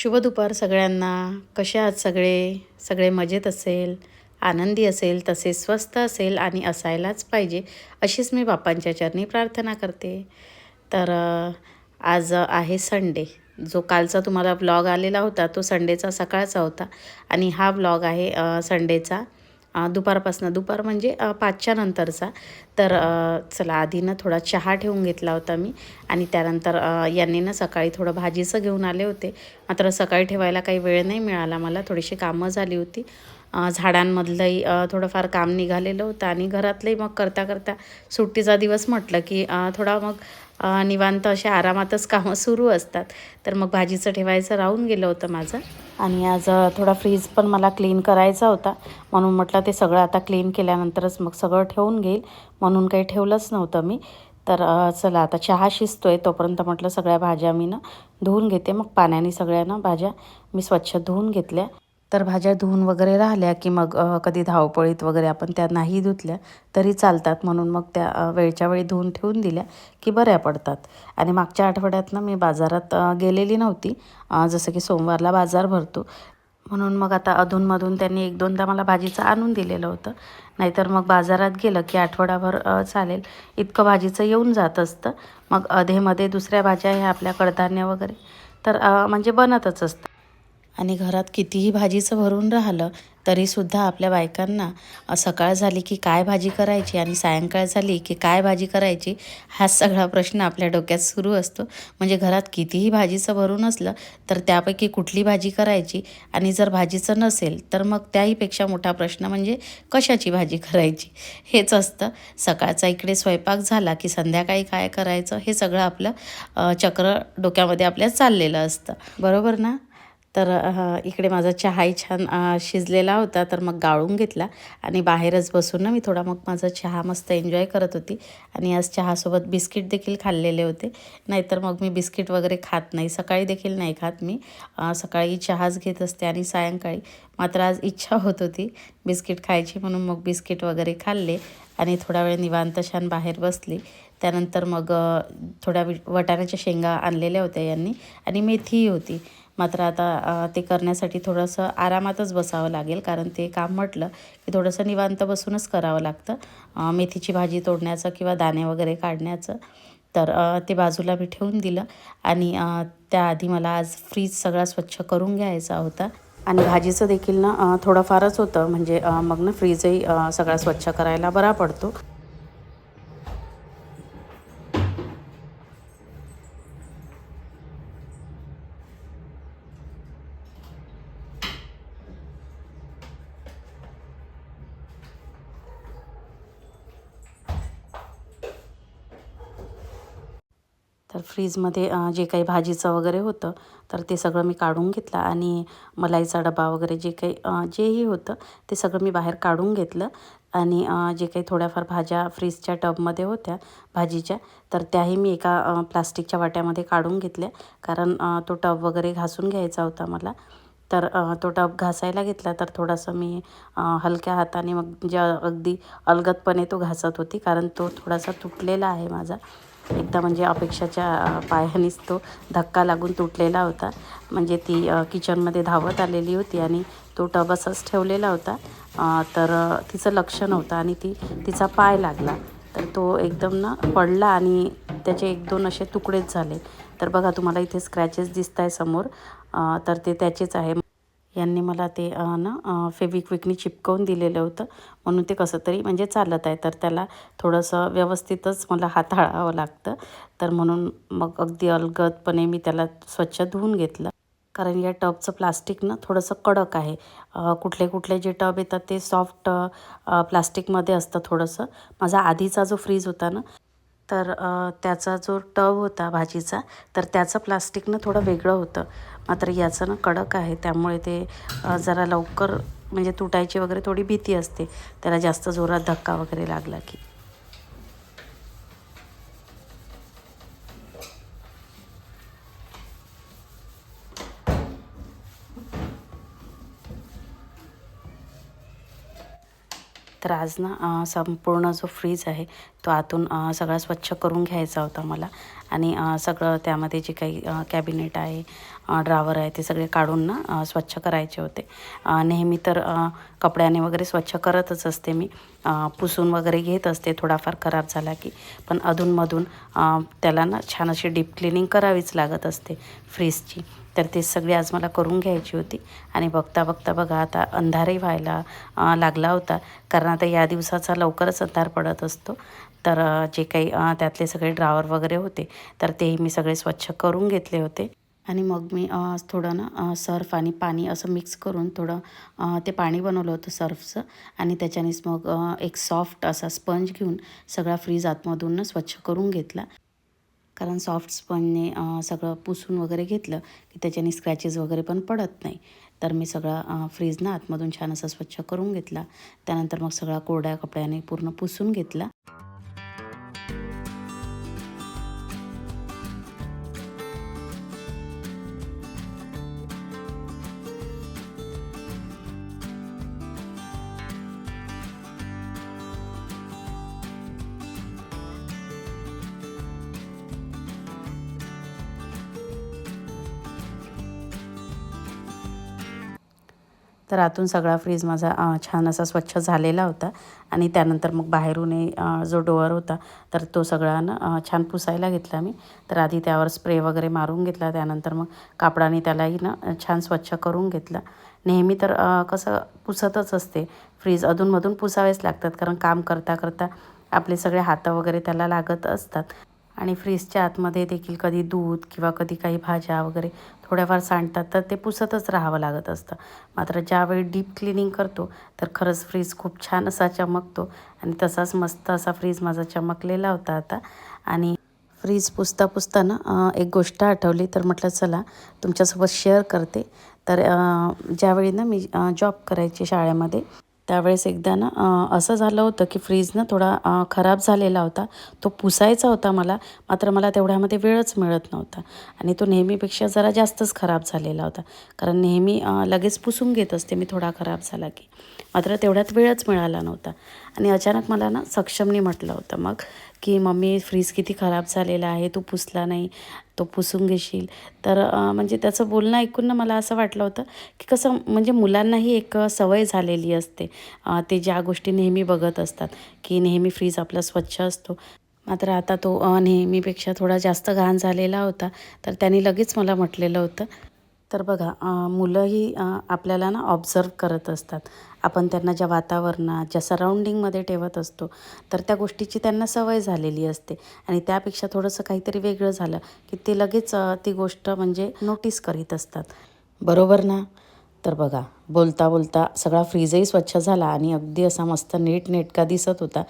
शुभ दुपार सगळ्यांना. कशा आहात सगळे? सगळे मजेत असेल आनंदी असेल तसे स्वस्त असेल आणि असायलाच पाहिजे अशीच मी बाप्पांच्या चरणी प्रार्थना करते. तर आज आहे संडे. जो कालचा तुम्हाला ब्लॉग आलेला होता तो संडेचा सकाळचा होता आणि हा ब्लॉग आहे संडेचा. दुपारपासनं. दुपार म्हणजे पाचच्या नंतरचा. तर चला आधी ना थोडा चहा ठेवून घेतला होता मी आणि त्यानंतर यांनी ना सकाळी थोडं भाजीचं घेऊन आले होते. मात्र सकाळी ठेवायला काही वेळ नाही मिळाला मला. थोडीशी कामं झाली होती. झाडांमधलंही थोडंफार काम निघालेलं होतं आणि घरातलंही मग करता करता सुट्टीचा दिवस म्हटलं की थोडा मग निवांत अशा आरामातच कामं सुरू असतात. तर मग भाजीचं ठेवायचं राहून गेलं होतं माझं. आणि आज थोडा फ्रीज पण मला क्लीन करायचा होता. म्हणून म्हटलं ते सगळं आता क्लीन केल्यानंतरच मग सगळं ठेवून घेईल. म्हणून काही ठेवलंच नव्हतं मी. तर चला आता चहा शिजतो आहे तोपर्यंत म्हटलं सगळ्या भाज्या मी ना धुवून घेते. मग पाण्याने सगळ्या ना भाज्या मी स्वच्छ धुवून घेतल्या. तर भाज्या धुवून वगैरे राहिल्या की मग कधी धावपळीत वगैरे आपण त्या नाही धुतल्या तरी चालतात. म्हणून मग त्या वेळच्या वेळी धुवून ठेवून दिल्या की बऱ्या पडतात. आणि मागच्या आठवड्यात ना मी बाजारात गेलेली नव्हती. जसं की सोमवारला बाजार भरतो. म्हणून मग आता अधूनमधून त्यांनी एक दोनदा मला भाजीचं आणून दिलेलं होतं. नाहीतर मग बाजारात गेलं की आठवडाभर चालेल. इतकं भाजीचं येऊन जात असतं. मग अधेमध्ये दुसऱ्या भाज्या ह्या आपल्या कडधान्य वगैरे. तर म्हणजे बनतच असतं. आणि घरात कितीही भाजीचं भरून राहिलं तरीसुद्धा आपल्या बायकांना सकाळ झाली की काय भाजी करायची आणि सायंकाळ झाली की काय भाजी करायची हा सगळा प्रश्न आपल्या डोक्यात सुरू असतो. म्हणजे घरात कितीही भाजीचं भरून असलं तर त्यापैकी कुठली भाजी करायची? आणि जर भाजीचं नसेल तर मग त्याहीपेक्षा मोठा प्रश्न म्हणजे कशाची भाजी करायची? हेच असतं. सकाळचा इकडे स्वयंपाक झाला की संध्याकाळी काय करायचं? हे सगळं आपलं चक्र डोक्यामध्ये आपल्या चाललेलं असतं. बरोबर ना? तर इकडे माझा चहाही छान शिजलेला होता तर मग गाळून घेतला आणि बाहेरच बसून ना मी थोडा मग माझा चहा मस्त एन्जॉय करत होती आणि आज चहासोबत बिस्किट देखील खाल्लेले होते. नाहीतर मग मी बिस्किट वगैरे खात नाही सकाळी देखील नाही खात मी. सकाळी चहाच घेत असते आणि सायंकाळी. मात्र आज इच्छा होत होती बिस्किट खायची म्हणून मग बिस्किट वगैरे खाल्ले आणि थोडा वेळ निवांत छान बाहेर बसली. त्यानंतर मग थोड्या वि- वाटाण्याच्या शेंगा आणलेल्या होत्या यांनी आणि मेथीही होती. मात्र आता ते करण्यासाठी थोडंसं आरामातच बसावं लागेल कारण ते काम म्हटलं की थोडंसं निवांत बसूनच करावं लागतं. मेथीची भाजी तोडण्याचं किंवा दाणे वगैरे काढण्याचं. तर ते बाजूला मी ठेवून दिलं आणि त्याआधी मला आज फ्रीज सगळा स्वच्छ करून घ्यायचा होता. आणि भाजीचं देखील ना थोडंफारच होतं म्हणजे मग ना फ्रीजही सगळा स्वच्छ करायला बरा पडतो. तर फ्रीजमध्ये जे काही भाजीचं वगैरे होतं तर ते सगळं मी काढून घेतलं आणि मलाईचा डबा वगैरे जे काही जेही होतं ते सगळं मी बाहेर काढून घेतलं. आणि जे काही थोड्याफार भाज्या फ्रीजच्या टबमध्ये होत्या भाजीच्या तर त्याही मी एका प्लास्टिकच्या वाट्यामध्ये काढून घेतल्या. कारण तो टब वगैरे घासून घ्यायचा होता मला. तर तो टब घासायला घेतला तर थोडासा मी हलक्या हाताने मग जे अगदी अलगदपणे तो घासत होती कारण तो थोडासा तुटलेला आहे माझा. एकदा म्हणजे अपेक्षाच्या पायानेच तो धक्का लागून तुटलेला होता. म्हणजे ती किचनमध्ये धावत आलेली होती आणि तो टब असाच ठेवलेला होता. तर तिचं लक्ष नव्हतं आणि ती तिचा पाय लागला. तर तो एकदम ना पडला आणि त्याचे एक दोन असे तुकडेच झाले. तर बघा तुम्हाला इथे स्क्रॅचेस दिसत आहे समोर तर ते त्याचेच आहे. यांनी मला ते ना फेविक्विकने चिपकवून दिलेलं होतं. म्हणून ते कसं तरी म्हणजे चालत आहे. तर त्याला थोडंसं व्यवस्थितच मला हाताळावं लागतं. तर म्हणून मग अगदी अलगदपणे मी त्याला स्वच्छ धुवून घेतलं. कारण या टबचं प्लास्टिक ना थोडंसं कडक आहे. कुठले कुठले जे टब येतात ते सॉफ्ट प्लास्टिकमध्ये असतं थोडंसं. माझा आधीचा जो फ्रीज होता ना तर त्याचा जो टब होता भाजीचा तर त्याचं प्लास्टिक ना थोडं वेगळं होतं. मात्र याचं ना कडक आहे. त्यामुळे ते जरा लवकर म्हणजे तुटायची वगैरे थोडी भीती असते. त्याला जास्त जोरात धक्का वगैरे लागला की. तर आज ना संपूर्ण जो फ्रीज आहे तो आतून सगळा स्वच्छ करून घ्यायचा होता मला. आणि सगळं त्यामध्ये जे काही कॅबिनेट आहे ड्रावर आहे ते सगळे काढून ना स्वच्छ करायचे होते. नेहमी तर कपड्याने वगैरे स्वच्छ करतच असते मी. पुसून वगैरे घेत असते थोडाफार खराब झाला की. पण अधूनमधून त्याला ना छान अशी डीप क्लिनिंग करावीच लागत असते फ्रीजची. तर ते सगळी आज मला करून घ्यायची होती. आणि बघता बघता बघा आता अंधारही व्हायला लागला होता. कारण आता या दिवसाचा लवकरच अंधार पडत असतो. तर जे काही त्यातले सगळे ड्रावर वगैरे होते तर तेही मी सगळे स्वच्छ करून घेतले होते. आणि मग मी थोडं ना सर्फ आणि पाणी असं मिक्स करून थोडं ते पाणी बनवलं होतं सर्फचं. आणि त्याच्यानेच मग एक सॉफ्ट असा स्पंज घेऊन सगळा फ्रीज आतमधून ना स्वच्छ करून घेतला. कारण सॉफ्ट स्पंजने सगळं पुसून वगैरे घेतलं की त्याच्याने स्क्रॅचेस वगैरे पण पडत नाही. तर मी सगळा फ्रीजनं फ्रीज ना आतमधून छान असा स्वच्छ करून घेतला. त्यानंतर मग सगळा कोरड्या कपड्याने पूर्ण पुसून घेतला. तर आतून सगळा फ्रीज माझा छान असा स्वच्छ झालेला होता. आणि त्यानंतर मग बाहेरूनही जो डोअर होता तर तो सगळा ना छान पुसायला घेतला मी. तर आधी त्यावर स्प्रे वगैरे मारून घेतला त्यानंतर मग कापडाने त्यालाही ना छान स्वच्छ करून घेतला. नेहमी तर कसं पुसतच असते. फ्रीज अधूनमधून पुसावेच लागतात कारण काम करता करता आपले सगळे हात वगैरे त्याला लागत असतात. आणि फ्रीजच्या आतमध्ये देखील कधी दूध किंवा कधी काही भाज्या वगैरे थोड्याफार सांडतात तर ते पुसतच राहावं लागत असतं. मात्र ज्यावेळी डीप क्लिनिंग करतो तर खरंच फ्रीज खूप छान असा चमकतो आणि तसाच मस्त असा फ्रीज माझा चमकलेला होता आता. आणि फ्रीज पुसता पुसताना ना एक गोष्ट आठवली तर म्हटलं चला तुमच्यासोबत शेअर करते. तर ज्यावेळी ना मी जॉब करायची शाळेमध्ये त्यावेळेस एकदा ना असं झालं होतं की फ्रीज ना थोडा खराब झालेला होता. तो पुसायचा होता मला मात्र मला तेवढ्यामध्ये वेळच मिळत नव्हता. आणि तो नेहमीपेक्षा जरा जास्तच खराब झालेला होता. कारण नेहमी लगेच पुसून घेत असते मी थोडा खराब झाला की. मात्र तेवढ्यात वेळच मिळाला नव्हता. आणि अचानक मला ना सक्षमने म्हटलं होतं मग की मम्मी फ्रीज किती खराब झालेला आहे तू पुसला नाही तो पुसून घेशील. तर म्हणजे त्याचं बोलणं ऐकून ना मला असं वाटलं होतं की कसं म्हणजे मुलांनाही एक सवय झालेली असते. ते ज्या गोष्टी नेहमी बघत असतात की नेहमी फ्रीज आपला स्वच्छ असतो. मात्र आता तो नेहमीपेक्षा थोडा जास्त घाण झालेला होता. तर त्यांनी लगेच मला म्हटलेलं होतं तर बघा मुलंही आपल्याला ना ऑब्झर्व करत असतात. आपण त्यांना ज्या वातावरणात ज्या सराउंडिंगमध्ये ठेवत असतो तर त्या गोष्टीची त्यांना सवय झालेली असते. आणि त्यापेक्षा थोडंसं काहीतरी वेगळं झालं की ते लगेच ती गोष्ट म्हणजे नोटीस करीत असतात. बरोबर ना? तर बघा बोलता बोलता सगळा फ्रीजही स्वच्छ झाला आणि अगदी असा मस्त नीटनेटका दिसत होता.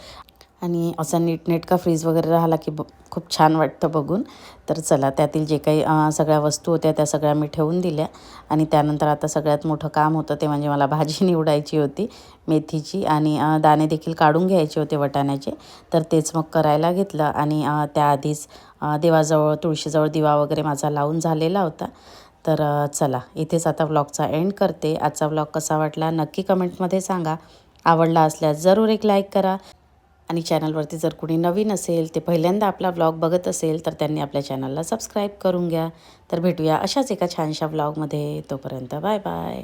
आणि असा नीटनेटका फ्रीज वगैरे राहिला की ब खूप छान वाटतं बघून. तर चला त्यातील जे काही सगळ्या वस्तू होत्या त्या सगळ्या मी ठेवून दिल्या. आणि त्यानंतर आता सगळ्यात मोठं काम होतं ते म्हणजे मला भाजी निवडायची होती मेथीची. आणि दाणे देखील काढून घ्यायचे होते वटाण्याचे. तर तेच मग करायला घेतलं आणि त्याआधीच देवाजवळ तुळशीजवळ दिवा वगैरे माझा लावून झालेला होता. तर चला इथेच आता व्लॉगचा एंड करते. आजचा व्लॉग कसा वाटला नक्की कमेंटमध्ये सांगा. आवडला असल्यास जरूर एक लाईक करा. आणि चॅनलवरती जर कुणी नवीन असेल ते पहिल्यांदा आपला व्लॉग बघत असेल तर त्यांनी आपल्या चॅनलला सबस्क्राईब करून घ्या. तर भेटूया अशाच एका छानशा व्लॉगमध्ये तोपर्यंत बाय बाय